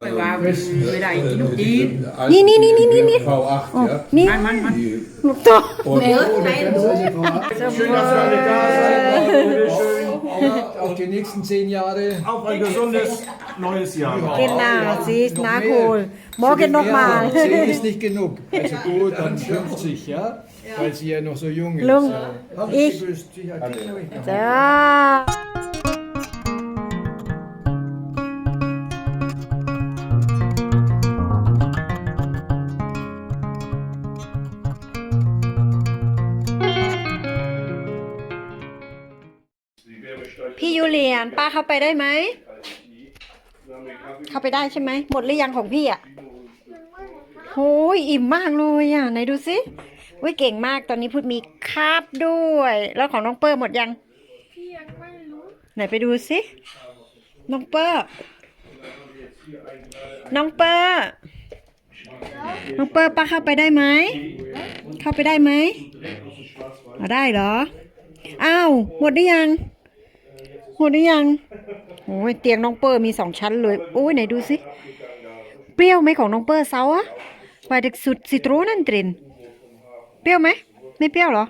ไม่ว่าไม่ได้กินนกจีน Nee, nee, nee, nee, nee, nee. V8, ja. นี่ มันมันมัน Die ลูกตัว Und Schön, dass wir alle da seid. Bitteschön. Auf die nächsten zehn Jahre. Auf ein gesundes neues Jahr. กินหน้าซีสนาคูลหมอกินนกมา Zehn ist nicht genug. Also gut, dann 50, ja? Weil sie ja noch so jung ist. Lung. Ja. Haben Ich. Sie gewusst, sicher kriegen wir noch. จ้า พี่ยูเลียนป้าเข้าไปได้ไหม เข้าไปได้ใช่ไหม หมดหรือยังของพี่อะโอ้ยอิ่มมากเลยอะ ไหนดูสิอุ้ยเก่งมาก ตอนนี้พูดมีคาบด้วย แล้วของน้องเปอร์หมดยังไหนไปดูสิ น้องเปอร์ น้องเปอร์ น้องเปอร์ป้าเข้าไปได้ไหม เข้าไปได้ไหมได้เหรอ อ้าว หมดหรือยัง หมดหรือยังโอ้ยเตียงน้องเปอร์มีสองชั้นเลยโอ้ยไหนดูสิเปรี้ยวไหมของน้องเปอร์เซาอะไปเด็กสุดซิตรูนั่นตรินเปรี้ยวไหมไม่เปรี้ยวหรอ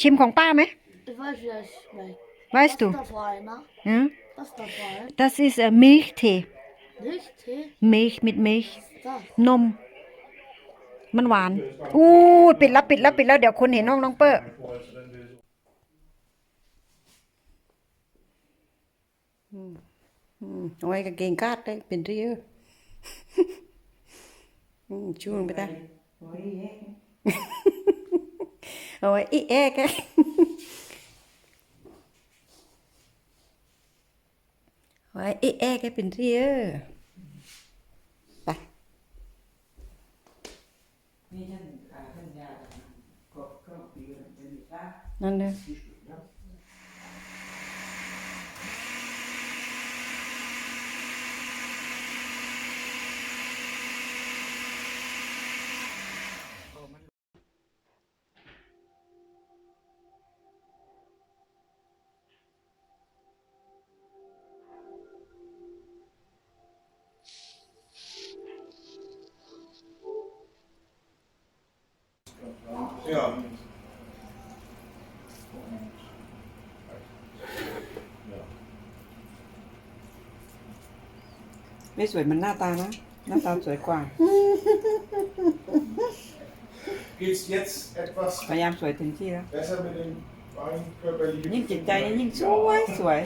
ชิมของป้าไหม Ich weiß, wie das schmeckt. weißt du Was ist dabei, ne? ja? Das ist äh, Milchtee Nicht Tee? Milch mit Milch Das. นมมันหวาน อู้ปิดแล้วปิดแล้วปิดแล้วเดี๋ยวคนเห็นห้องน้องเปอร์อืมอืม เอาไว้กางเกงคาดได้เป็นเรื่องอืมช่วงไปได้เอาไว้อีแอกอะเอาไว้อีแอกให้เป็นเรื่องไปนั่นเลย ไม่สวยมันหน้าตานะ หน้าตาสวยกว่า Geht's jetzt etwas พยายามสวยถึงที่แล้ว besser mit dem Bein körperliche ยิ่งจิตใจนี่ยิ่งสวยสวย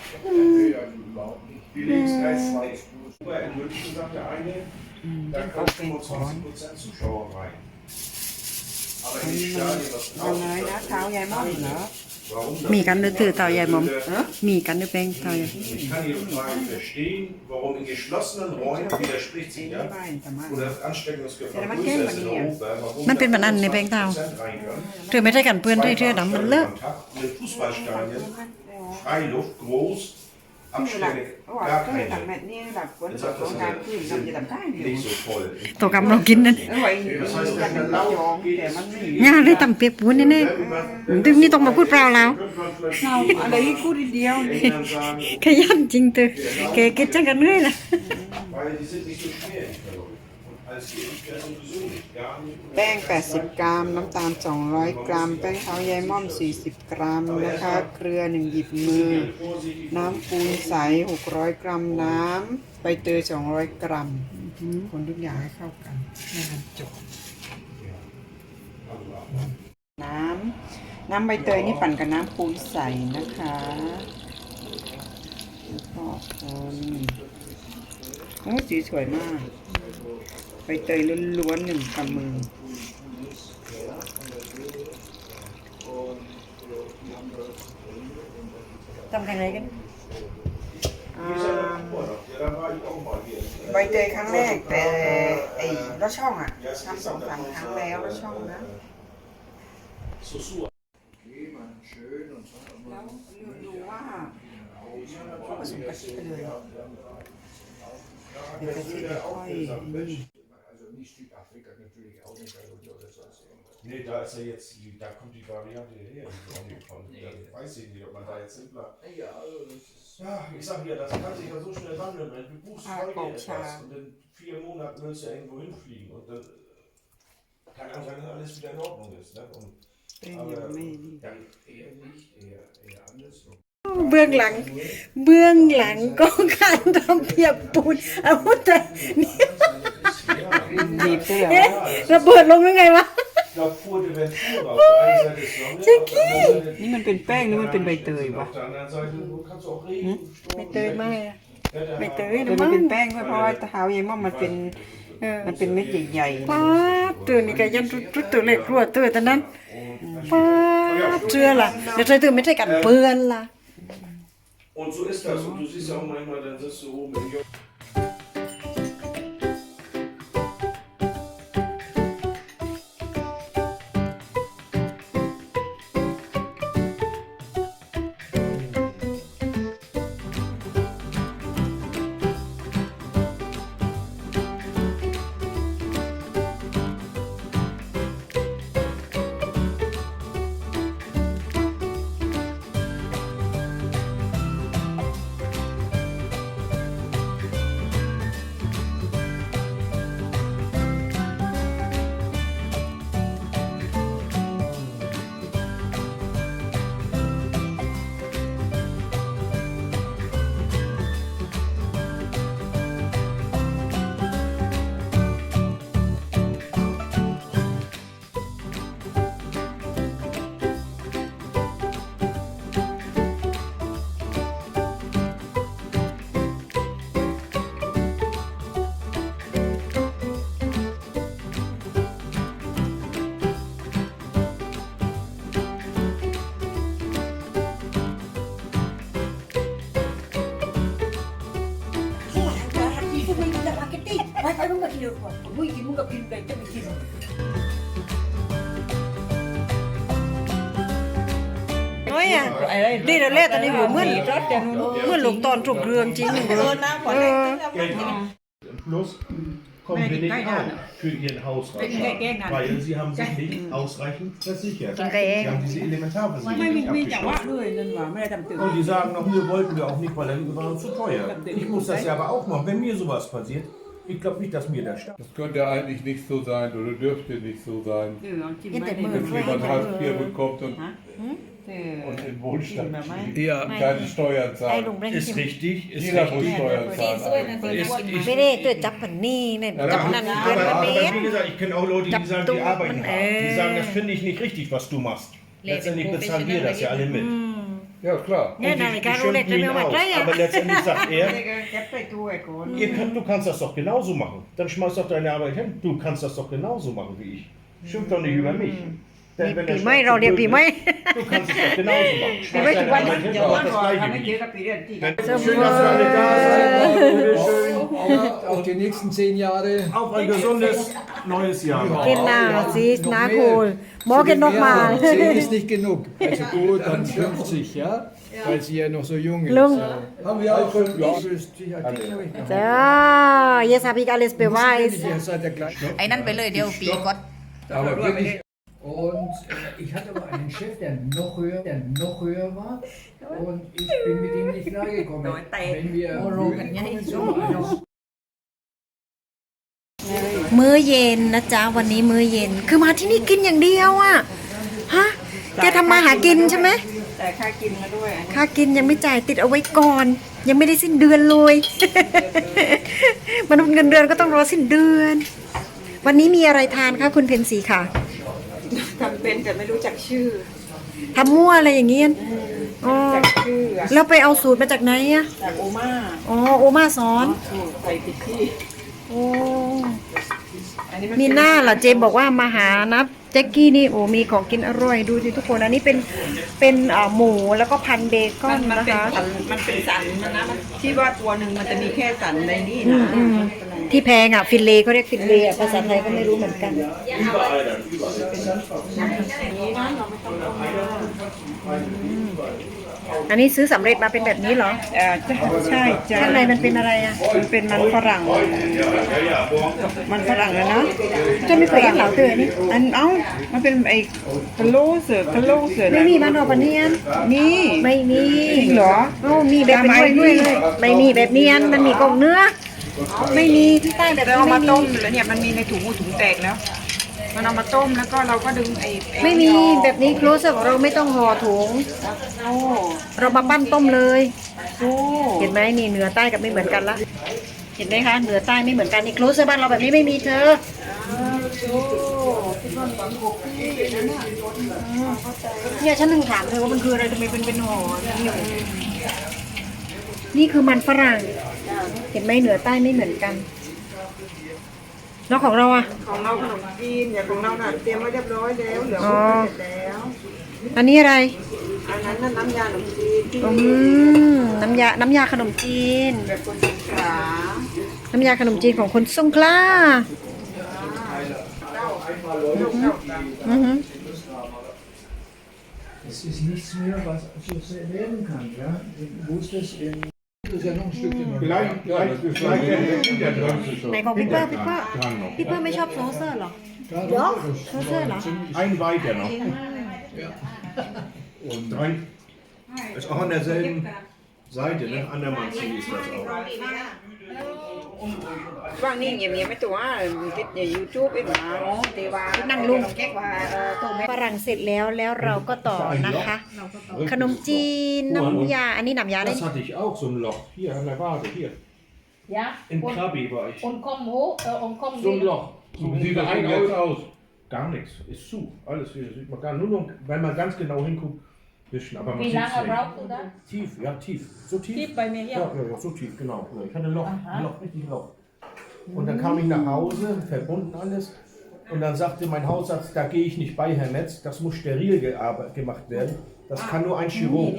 Die Lebenskreis Super in München sagt der eine, da kommen 25% Zuschauer rein. Aber in die Stadien, was เอาไงนะเท้ายายม่อมเหรอ Warum มีกันด้วยถือเต่ายายมอมมีกันด้วยเป็นเต่ายาย Ich kann Ihre Frage verstehen, warum in geschlossenen Räumen widerspricht sich ไม่ ja ไม่สามารถ oder Ansteckungsgefahr Ja, man größer kennt ist in man Europa, warum มันเป็น da แบบนั้นในแบงค์เต่า Prozent rein können. เธอไม่ได้กันเพื่อนด้วยเธอดำมันเลอะ Kontakt mit Fußballstadien, Freiluft, groß, คือหลัก Abstände, เขาบอก gar คือหลัก keine. แมทนี่หลักควร Jetzt จะ sagt ต้อง das การขึ้นเราจะทำได้อยู่ nicht so voll. ตัวกำเรากินนั่นเออไว้อยากเป็นกระยองแต่มันไม่งานเลยตำเปียกปูนแน่ๆตึงนี่ต้องมาพูดเปล่าแล้วเราอะไรที่พูดเดียว Eltern sagen, ขยันจริงเธอแกเก็บจังกันเรื่อยล่ะ weil die sind nicht so schwer, แป้ง 80 กรัม น้ำตาล 200 กรัม แป้งเท้ายายม่อม 40 กรัมนะคะ เกลือหนึ่งหยิบมือ น้ำปูนใส 600 กรัม น้ำใบเตย 200 กรัม คนทุกอย่างให้เข้ากันให้มันจบ น้ำ น้ำใบเตยนี่ปั่นกับน้ำปูนใสนะคะแล้วก็คนโอ้ยสีสวยมากใบ เตยล้วนๆหนึ่งกำมือทำยังไงกันอ่า Ja, da war ich auch mal hier. ใบเตยครั้งแรกแต่ไอ้รถช่องอะทำสองสามครั้งแล้วรถช่องนะ So, so. Schön und so. แล้วดูว่าผสมกะทิไปเลยเดี๋ยวกะทิเดี๋ยวค่อยนี่ nicht Südafrika natürlich auch nicht, also oder sonst irgendwas. Nee, da ist ja jetzt, da kommt die Variante her, die kommt. Nee. Da weiß ich nicht, ob man da jetzt simpler. Ah, ja, also das ist. Ja, ich sag dir, das kann sich ja so schnell wandeln. Wenn du buchst ah, heute etwas und in vier Monaten willst du ja irgendwo hinfliegen und dann äh, kann auch sein, dass alles wieder in Ordnung ist. Ne? Und, dann eher nicht, eher, eher andersrum. Bương lặng Bương lặng có khăn trong hiệp bùn ở một หลังก็การทำเปียกปูนเอาแต่นี่ดีบใช่เหรอเอ๊ะระเบิดลงยังไงวะ ich glaube, Fuerteventura auf der einen Seite ist Sonne, auf der anderen Seite นี่มันเป็นแป้งหรือมันเป็นใบเตยวะ auf der anderen Seite kannst du auch Regen, Sturm, ไม่เตยไม่อะ Wetter ไม่เต haben. ยแต่นะมันมั้งเป็นแป้งด้วยเพราะว่าเท้ายายม่อมมันเป็นเออมันเป็นเม็ดใหญ่ๆป้าดตื่นนี่ก็ยังจุดตื่นเลยกลัวตื่นแต่นั้นป้าดเชื่อล่ะเดี๋ยวใส่ตื่นไม่ใช่กันเปื้อนล่ะ Und so ist das. Und du siehst ja auch manchmal, dann sitzt du oben im Job. ตอนถูกเรืองจริงหนึ่งเบอร์เออ Plus kommen wir nicht auch für Ihren Hausrat, weil Sie haben sich nicht ausreichend versichert. กินกันเอง Sie haben diese ไม่มี Elementarversicherung มีแต่ว่า abgeschlossen. เลยนั่นหว่าไม่ได้ทำตื่น Und die sagen noch, wir wollten wir auch nicht, weil dann war uns zu teuer. Ich muss das ja aber auch machen. Wenn mir sowas passiert, ich glaube nicht, dass mir der Staat. Das könnte eigentlich nicht so sein oder dürfte nicht so sein. เออเอาจิ้มยังไว้แต่ในมือมือ Wenn jemand Hartz IV bekommt und, เออ und in Wohlstand Immer mal. steht Ja. und keine Steuern ไอ้ zahlt. ลุงเร่ง Ist กิน richtig, ist Jeder muss richtig. Steuern zahlen. eigentlich. Ist, ist, ไม่ได้ตัวจับปันนี่เนี่ยจับนั่นเดือน aber, ละเม aber ตร wie gesagt, ich kenne auch Leute, die sagen, die arbeiten Äh. hart. Die sagen, das finde ich nicht richtig, was du machst. Letztendlich bezahlen wir das ja alle mit. Ja, klar. เนี่ย Und นา die, ฬิ die กาโรเล็ก schimpfen จะ ihn ไม่เอามา aus. ได้อะ Aber letztendlich sagt er, แก๊ปไปตัวไอ้คน ihr könnt, du kannst das doch genauso machen. Dann schmeiß doch deine Arbeit hin. Du kannst das doch genauso machen wie ich. Schimpf doch nicht über mich. Denn wenn ปี der ไม่ Staat เรา so เรียก blöd ปีไม่ ist, Du kannst es doch genauso machen. Schmeiß Wie deine welche Arbeit hin, เดี๋ยว mach วัน das ก่อน gleiche ทำให้ wie เจอ ich. กับปีเดือนที่ Schön, dass wir alle da seid. Bitteschön. Auch, auch die nächsten zehn Jahre. Auf ein gesundes neues Jahr. กินหน้าซีสนาโคลมอกินนกมา Zehn ist nicht genug. Also gut, dann 50, ja? Weil sie ja noch so jung ist. Lung. Ja. Haben wir auch schon. Ja, das ist sicher. Die habe ich noch. จ้าเยสาพิกาเลสเปไวส์ Ihr seid ja gleich. ไอ้นั่นไปเลยเดี๋ยวปีก่อน Aber wirklich. Und äh, ich hatte aber einen Chef, der noch höher, der noch höher war. Und ich bin mit ihm nicht klargekommen. Wenn wir müde kommen, มื้อเย็นนะจ๊ะวันนี้มื้อเย็น คือมาที่นี่กินอย่างเดียวอะฮะแกทำมาหากินใช่ไหมแต่ค่ากินมาด้วยอันนี้ค่ากินยังไม่จ่ายติดเอาไว้ก่อน ยังไม่ได้สิ้นเดือนเลยมนุษย์เงินเดือนก็ต้องรอสิ้นเดือน วันนี้มีอะไรทานคะคุณเพนสีค่ะ ทำเป็นแต่ไม่รู้จักชื่อทำมั่วอะไรอย่างเงี้ยอ๋อจากชื่ออะแล้วไปเอาสูตรมาจากไหนอะจากโอมาอ๋อโอมาสอนสูตรใส่ผิดที่ โอ้อันนี้มันมีหน้าเหรอเจมบอกว่ามาหานะแจ็กกี้นี่โอ้มีของกินอร่อยดูสิทุกคนอันนี้เป็นเป็นอ่าหมูแล้วก็พันเบคอนมันนะเป็นคะ สันมันเป็นสันมันนะมันที่ว่าตัวหนึ่งมันจะมีแค่สันในนี่อืนะมอืม ที่แพงอะฟินเลเขาเรียกฟินเลอะภาษาไทยก็ไม่รู้เหมือนกัน Überall dann, überall. นี้นะเราไม่ต้องต้มเยอะอันนี้ซื้อสำเร็จมาเป็นแบบนี้เหรอเอ่อใช่ใช่ข้างในมันเป็นอะไรอะมันเป็นมันฝรั่ง มันฝรั่งอะเนาะจะไม่เคยเห็นเหลาเตือนี่อันเอ้ามันเป็นไอ้กะโหลเสือกะโหลเสือไม่มีมันออกปะเนียนนี่ไม่มีจริงเหรอ โอ้มีแบบเป็นด้วยด้วยเลยไม่มีแบบเนียนมันมีกล่องเนื้อ ไม่มีที่ใต้แบบเรานี้เอาไม่มามีต้มแล้วเนี่ยมันมีในถุงถุงแตกแล้ว มันเอามาต้มแล้วก็เราก็ดึงไอ้อ้ไม่มีแบบนี้โคลสของเราไม่ต้องห่อถุง โอ้เรามาปั้นต้มเลย โอ้เห็นไหมนี่เหนือใต้กับไม่เหมือนกันละ เห็นไหมคะเหนือใต้ไม่เหมือนกันนี่โคลสบ้านเราแบบนี้ไม่มีเธอ เนี่ยฉันถึงถามเธอว่ามันคืออะไรทำไมเป็นเป็นห่อนี่อยู่ นี่คือมันฝรั่ง เห็นไหมเหนือใต้ไม่เหมือนกัน แล้วของเราอะของเราขนมจีนอย่างของเราน่ะเตรียมไว้เรียบร้อยแล้วเหลืออ๋คอนเสร็จแล้วอันนี้อะไร อันนั้นน่ะน้ำยาขนมจีนที่อืมน้ำยา น้ำยาขนมจีน แบบคนสงขลาน้ำยาขนมจีนของคนสงขลาอือหือ Es ist nichts mehr, was so sehr werden kann. Ja? Du musst es in. Das ist ja noch ein Stückchen. Vielleicht, vielleicht, vielleicht der der Drömse schon. ไหนของพี่เปอร์พี่เปอร์พี่เปอร์ไม่ชอบโซเซอร์เหรอ Ja, doch. โซเซอร์เหรอ Ein weiter noch. Ja. Und drei. Ist auch an derselben Seite, ne? Andermannsee ist das auch. ว่างนี่เงียบๆไม่ตัวติดในยูทูบไอ้หมาเทวานั่งลุงฝรั่งเสร็จแล้วแล้วเราก็ต่อนะคะ ขนมจีนน้ำยาอันนี้น้ำยาอะไร Das hatte ich auch, so ein Loch. Hier an der Wade, hier. Ja. In Und, Krabi war ich. und komm hoch äh, und komm So ein wieder. Loch. So sieht das ein jetzt aus. Gar nichts. Ist zu. Alles wieder. Sieht man gar nur noch, wenn man ganz genau hinguckt, wischen. Aber Wie lange nicht. brauchst du das? Tief, ja, tief. So tief? Tief bei mir Ja, hier. ja, ja, so tief, genau. Ja, Ich hatte ein Loch, ein Loch, richtig Loch. Und dann kam ich nach Hause, verbunden alles. Und dann sagte mein Hausarzt, da gehe ich nicht bei, Herr Metz, das muss steril gearbe- gemacht werden. Das kann nur ein Chirurg.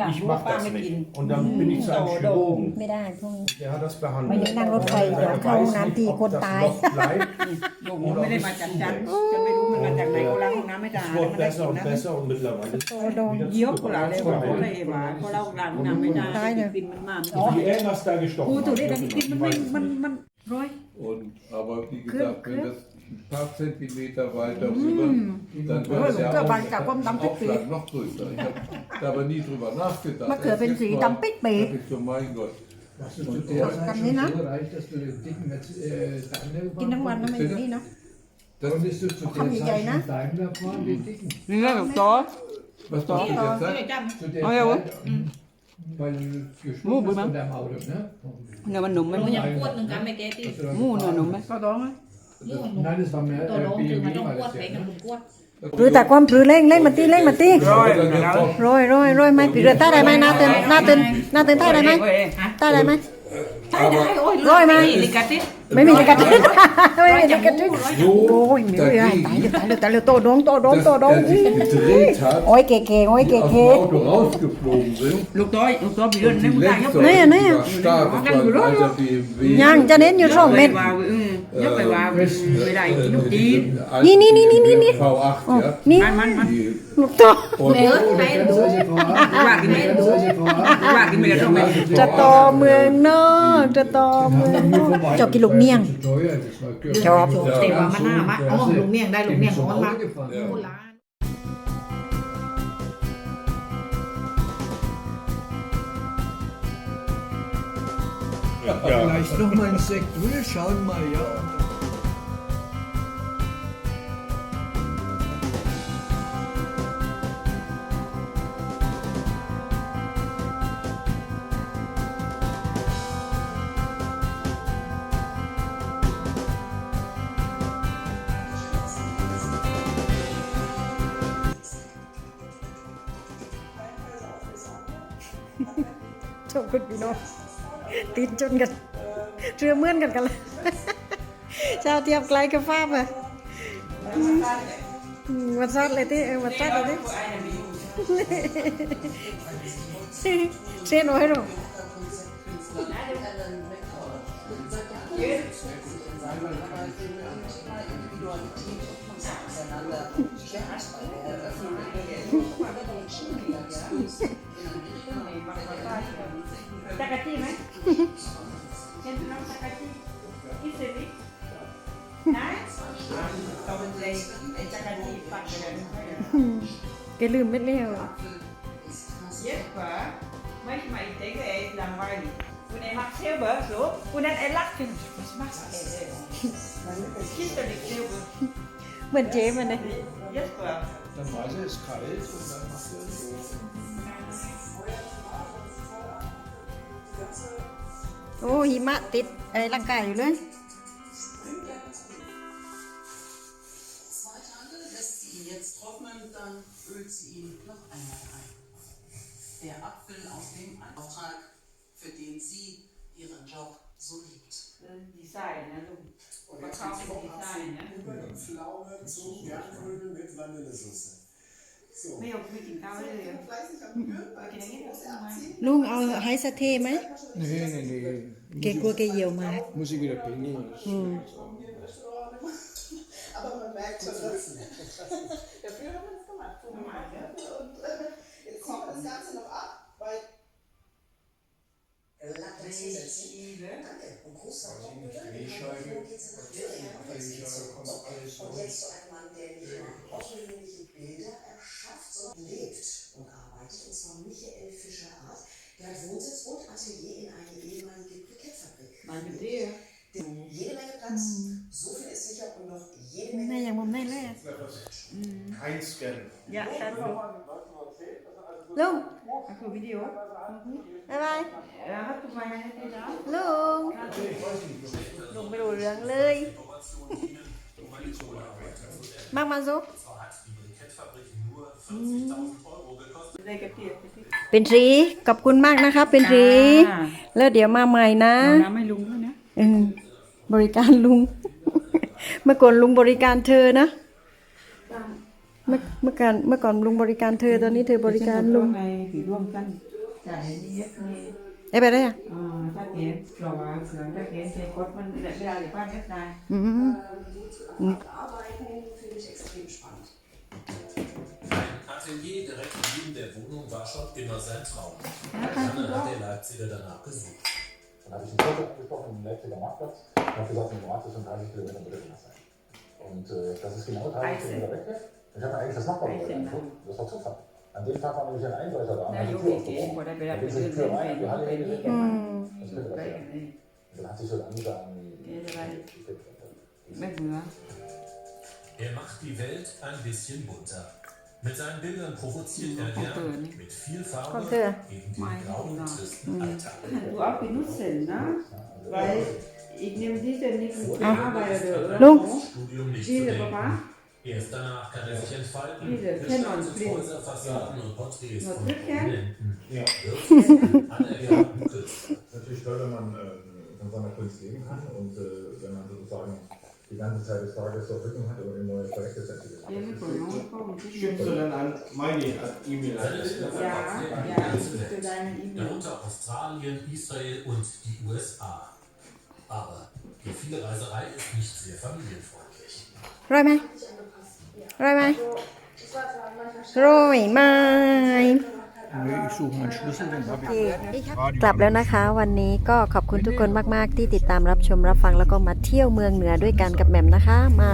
Ja, Ich mache das nicht. Und dann bin ich zu einem Chirurgen. ไม่ได้พวกนี้ Der hat das ไม่ได้ behandelt. นั่งรถไฟเดี๋ยวเข้าห้องน้ำตีคนตาย Das Loch bleibt ไม่ได้มาจากจันทร์จะไม่รู้มันมาจากไหนก็ล้างห้องน้ำไม่ได้ Es wird besser und besser und mittlerweile ist es wieder เยี่ยวกูหลาเลยบอกเขา zu เลยมาเพราะเราล้างห้องน้ำไม่ได้ ได้เลย กินมันมาก Wie irgendwas da gestochen hat. มันมันร้อย Und, aber wie gesagt, wenn das ein paar Zentimeter weiter rüber, dann wird der Guck mal, da kommt dann Auf- Aufschlag noch größer. Ich habe da aber nie drüber nachgedacht. มะเขือเป็นสีดำปิ๊ดปีด Dachte ich so, mein Gott. Das ist zu der Zeit Kann schon nie, ne? so reich, dass du den dicken Metz, äh, Daimler กินทั้งวันนะไม่อยู่นี่เนาะ Konntest du zu Komm, der die Zeit Geine. schon Daimler fahren, den dicken? นี่เรื่องของโต๊ะ Was darfst du jetzt sagen? Zu der Ah, jawohl. Zeit, mhm. weil du Wo, geschwungen wo, bist man? von deinem Auto, ne? เนื้อมันหนุ่มไหม Muốn nhập quất đừng cắm mấy cái đi. Hast du da หมูเนื้อหนุ่มไหมก็ต้องไหม Mua một Nein, das war mehr tổ äh, lông từ mà BMW trong war quất das phải ja. là Ne? một quất. หรือแต่ความพรือเร่งเร่งมาตีเร่งมาตีร้อย Dann jetzt auch โรยโรยโรยไหมผีเรือใต้ได้ไหมหน้าตื่นหน้าตื่นหน้าตื่นใต้ได้ไหมใต้ได้ไหมร้อยไหม ลิกาติส ไม่มีลิกาตินไม่มีลิกาตินโอ้ยมีเรือตาย dagegen, เลยตายเลยตายเลยโตดงโตดง dass โตดง er sich gedreht hat, โอ้ยเก๋ๆโอ้ย die เก๋ aus dem Auto rausgeflogen sind ลูกต้อยลูกต้อยผีเรื่อง und นี่ die มึงตายยก Lenker Nee, nee. war stark. Das war ein alter BMW. ๆยังจะเน้นอยู่สองเม็ดว่าอืมยกไปว่าไม่ได้กินลูกจีน Nee, nee, nee, nee, nee, nee. V8, ja. นี่มันมันมัน Die, ลูกโต und Nếu Du thấy kennst đủ solche Vorhaben. Warte, Du nee. kennst solche Vorhaben. ว่ากินไม่ได้ต้องไป จะโตเมืองนอกจะโตเมืองนอกเจ้ากินลูกเมี่ยง Zu teuer, das war Gürtel. ชอบ Thì mà mà nào mà Ồ, lục miệng đây, lục Ich bin miệng zum ngon Auto mà. gefahren. Cô lá. Vielleicht noch mal ein Sekt. Wir schauen mal, ja. Chồng คุณพี่น้องติดจนกัน เรือเมื่อนกันกันเลยชาวเทียบไกลกับฟ้ามาอืมาซัดเลยที่เออมาซัดเลยที่เส้นไว้หรอ จักรจี้ไหมเห็นน้องจักรจี้อีสิบินะเอาเป็นเลยไอ้จักรจี้ปัดไปเลยแกลืมไม่เลี้ยว Jesper, manchmal ich denke, er ist langweilig. Und er macht selber so und dann er lacht. Und ich, was macht er denn? Kinderlich selber. เหมือนเจ๊มันเลย Jesper. Dann weiß er, es ist kalt und dann macht er so. โอ้หิมะติดไอ้ร่างกายอยู่เลย Zwei Tage lässt sie ihn jetzt trocknen, dann ölt sie ihn noch einmal ein. Der Apfel aus dem Auftrag, für den sie ihren Job so liebt. Design, ne? Du verkaufst Design, ne? Pflaume zum Gärtgrün mit Vanillesoße. So. ไม่ยอมไม่กินข้าวเลยเหรอกินอย่างนี้เหรอลุงเอาไฮสเทไหม Nee, nee, nee. แกกลัวแกเหี่ยวมาก Muss ich wieder pingeln. Aber man merkt schon, dass Und geht's nach Thüringen? So, Und jetzt so ein Mann, der nicht nur außergewöhnliche Bilder erschafft, sondern lebt und arbeitet. Und zwar Michael Fischer-Art. Der hat Wohnsitz und Atelier in einer ehemaligen Brikettfabrik. Meine Idee. Jede Menge Platz, jede แม่ Menge ยังมุมได้เลยอะ Kein Scan. อยากชัดลงลุงก็คือวิดีโอบ๊ายบายเออครับคุณมาให้ได้นะลุงลุงไม่รู้เรื่องเลยมากมาซุได้กระเทียมเป็นทรีขอบคุณมากนะคะ เป็นทรีจ้าแล้วเดี๋ยวมาใหม่นะเอาน้ำให้ลุงด้วยนะเออบริการลุง เมื่อก่อนลุงบริการเธอนะ เมื่อเมื่อก่อนเมื่อก่อนลุงบริการเธอตอนนี้เธอบริการลุงในผีร่วมกันจ่ายนี้เยอะนี่ได้ไปได้อะอ่าถ้าเขียนเราว่าเสือถ้าเขียนเทคดมันเวลาหรือบ้านเนี้ยนายอืม Dann habe ich den Vorstand angesprochen, im Leipziger Marktplatz, und habe gesagt, im Rat ist um 30 Kilometer würde das sein. Und äh, das ist genau 30 Kilometer weg. Ich habe eigentlich das Nachbargebäude gefunden. Das war Zufall. An dem Tag war nämlich ein Eindeiter da. Na, jo, die oder da mit dem Tür rein, die Halle hingelegt. Das könnte das ja. Und dann hat sich so langsam. Er macht die Welt ein bisschen bunter. Mit seinen Bildern provoziert er gern mit viel Farbe gegen den grauen, tristen Alltag. Du auch benutzen, ne? Weil ich nehme diese nicht mit Arbeiter oder Luke. Studium nicht zu Diese, denken. Papa. Erst danach kann er sich entfalten, Diese, gestaltet Häuser, Fassaden und Porträts von. Prominenten. Ja. Wirklich anerkannten Künstlern. natürlich toll, wenn man äh, von seiner Kunst leben kann und äh, wenn man sozusagen die ganze Zeit des Tages so Rücken hat, um in neue Projekte zu entwickeln. เดี๋ยวไม่ปวดน้องก็มันจะ Schickst du dann an meine E-Mail-Adresse? Ja, ja, ich schicke deine E-Mail. Darunter Australien, Israel und die USA. Aber die viele Reiserei ist nicht sehr familienfreundlich. ร่อยไกลับแล้วนะคะ วันนี้ก็ขอบคุณทุกคนมาก ๆ ที่ติดตามรับชมรับฟังแล้วก็มาเที่ยวเมืองเหนือด้วยกันกับแหม่มนะคะ มา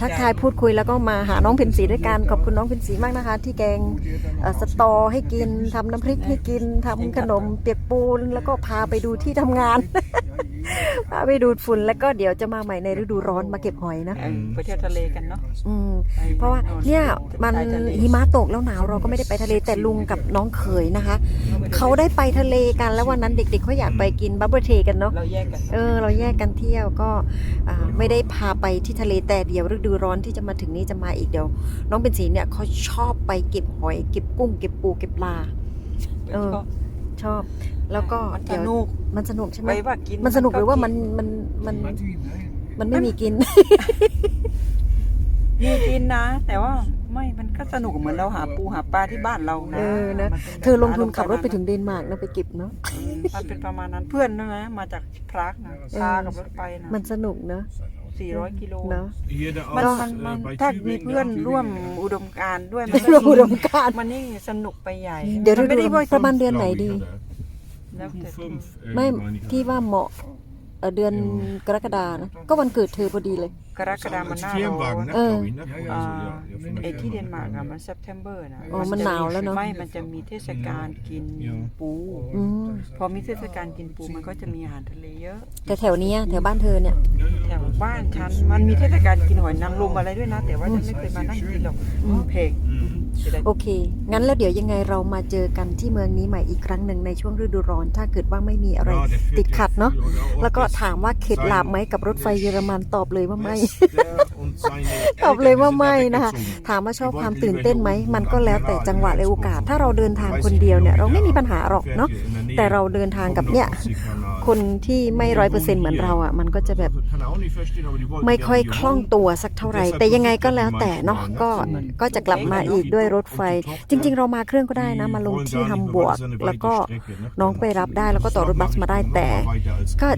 ทักทายพูดคุยแล้วก็มาหาน้องเพ็ญศรีด้วยกันขอบคุณน้องเพ็ญศรีมากนะคะ ที่แกงสตอให้กินทำน้ำพริกให้กินทำขนมเปียกปูน แล้วก็พาไปดูที่ทำงาน พาไปดูดฝุ่นแล้วก็เดี๋ยวจะมาใหม่ในฤดูร้อนมาเก็บหอยนะไปเที่ยวทะเลกันเนาะอืมเพราะว่าเนี่ยมันหิมะตกแล้วหนาวเราก็ไม่ได้ไปทะเลแต่ลุงกับน้องเขยนะคะ เขาได้ไปทะเลกันแล้ววันนั้นเด็กๆเขาอยากไปกินบับเบิลเทกันเนาะเราแยกกันเออเราแยกกันเที่ยวก็อ่าไม่ได้พาไปที่ทะเลแต่เดี๋ยวฤดูร้อนที่จะมาถึงนี้จะมาอีกเดี๋ยว น้องเป็นสีเนี่ยเขาชอบไปเก็บหอยเก็บกุ้งเก็บปูเก็บปลาเออ ชอบ แล้วก็มันสเดี๋ยวนุกมันสนุกใช่ไหมไปว่ากินมันสนุกหรือว่ามันมันมัน Martin, nein. มันไม่มีกิน มีกินนะ แต่ว่าไม่มันก็สนุกเหมือนเราหาปูหาปลาที่บ้านเรานะเออนะ มัป็แบบเธอลงทุนขับรถไปอารมณ์ถึงเดนมาร์กนะไปเก็บเนาะมันเป็นประมาณนั้นเพื่อนนะนะมาจากพรากนะพากับรถไปนะมันสนุกเนาะ 400กิโล เนาะมัน Jeder มัน aus, มัน äh, bei ถ้า Tübingen มีเพื่อน nach ร่วม Tübingen. อุดมการณ์ด้วยร่วมอุดมการณ์มันนี่สนุกไปใหญ่เดี๋ยวมัดูนไม่ได้ว่าประมาณเดือนไหนดีแล้วแต่ Fünf, äh, ไม่ meine ich. ที่ว่าเหมาะ เอ่อเดือนกรกฎานะก็วันเกิดเธอพอดีเลย กรกฎามันหน้าร้อน Firmenwagen, ne, Äh. glaube ich, ne? Oder อ่า so, ja. Ja, von ไอ้ der ที่เด Firma. นมาร์กอะมันเซปเทมเบอร์นะอ๋อมันหนาวแล้วเนอะ ไม่มันจะมีเทศกาลกินปู อืมพอมีเทศกาลกินปูมันก็จะมีอาหารทะเลเยอะ แต่แถวเนี้ยแถวบ้านเธอเนี่ย แถวบ้านฉันมันมีเทศกาลกินหอยนางรมอะไรด้วยนะ แต่ว่าฉันไม่เคยมานั่งกินหรอกเพก โอเค งั้นแล้วเดี๋ยวยังไงเรามาเจอกันที่เมืองนี้ใหม่อีกครั้งหนึ่งในช่วงฤดูร้อน ถ้าเกิดว่าไม่มีอะไรติดขัดเนาะแล้วก็ถามว่าเข็ดหลาบไหมกับรถไฟเยอรมันตอบเลยว่าไม่ Und seine ตอบเลยว่า Eltern ไม่ sind da นะคะ weggezogen. ถามว่าชอบความตื่นเต้นไหม มันก็แล้วแต่จังหวะและโอกาส ถ้าเราเดินทางคนเดียวเนี่ยเราไม่มีปัญหาหรอกเนาะ แต่เราเดินทางกับเนี่ย คนที่ไม่ร้อยเปอร์เซ็นต์เหมือนเราอะ มันก็จะแบบ Kann er auch nicht verstehen, aber die wollten ไม่ gerne ค่อย hier คล่อง wohnen. ตัวสักเท่าไหร่ แต่ยังไงก็แล้วแต่เนาะก็ก็จะกลับมาอีกด้วยรถไฟ จริง ๆ เรามาเครื่องก็ได้นะ มาลงที่ฮัมบวร์กแล้วก็น้องไปรับได้แล้วก็ต่อรถบัสมาได้แต่ ก็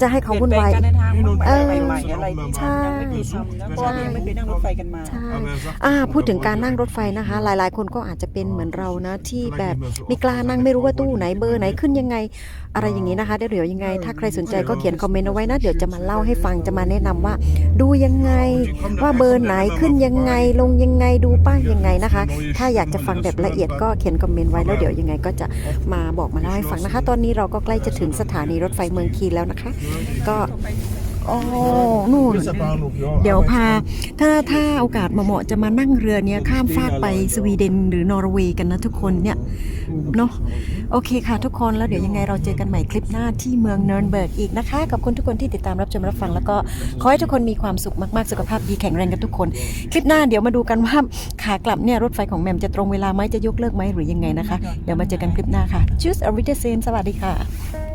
จะให้เขาวุ่นวายเปลี่ยนแปลงการเดินทางมันเออใหม่ๆอะไรที่ใช่ยังไม่เคยทำนะเพราะว่ายังไม่เคยนั่งรถไฟกันมาใช่อ่าพูดถึงการนั่งรถไฟนะคะ หลาย ๆ คนก็อาจจะเป็นเหมือนเรานะที่แบบไม่กล้านั่งไม่รู้ว่าตู้ไหนเบอร์ไหนขึ้นยังไง อะไรอย่างนี้นะคะเดี๋ยวเดี๋ยวยังไง ถ้าใครสนใจก็เขียนคอมเมนต์เอาไว้นะ เดี๋ยวจะมาเล่าให้ฟังจะมาแนะนำว่า ดูยังไงว่าเบอร์ไหนขึ้นยังไงลงยังไงดูป้ายยังไงนะคะ ถ้าอยากจะฟังแบบละเอียดก็เขียนคอมเมนต์ไว้แล้วเดี๋ยวยังไไงก็จะมาบอกมาเล่าให้ฟังนะคะ ตอนนี้เราก็ใกล้จะถึงสถานีรถไฟเมืองคีนแล้วนะคะ ก็ โอ้นู่น Bahnhof, ja. เดี๋ยวพา ถ้าถ้าโอกาสมาเหมาะจะมานั่งเรือเนี้ยข้ามฟากไปสวีเดนหรือนอร์เวย์กันนะทุกคนเนี่ยเนาะโอเคค่ะทุกคนแล้วเดี๋ยวยังไงเราเจอกันใหม่คลิปหน้าที่เมืองเนิร์นเบิร์กอีกนะคะขอบคุณทุกคนที่ติดตามรับชมรับฟัง แล้วก็ขอให้ทุกคนมีความสุขมากๆสุขภาพดีแข็งแรงกันทุกคน คลิปหน้าเดี๋ยวมาดูกันว่าขากลับเนี่ยรถไฟของแหมมจะตรงเวลาไหมจะยกเลิกไหมหรือยังไงนะคะเดี๋ยวมาเจอกันคลิปหน้าค่ะ Choose a r i t a s e n สวัสดีค่ะ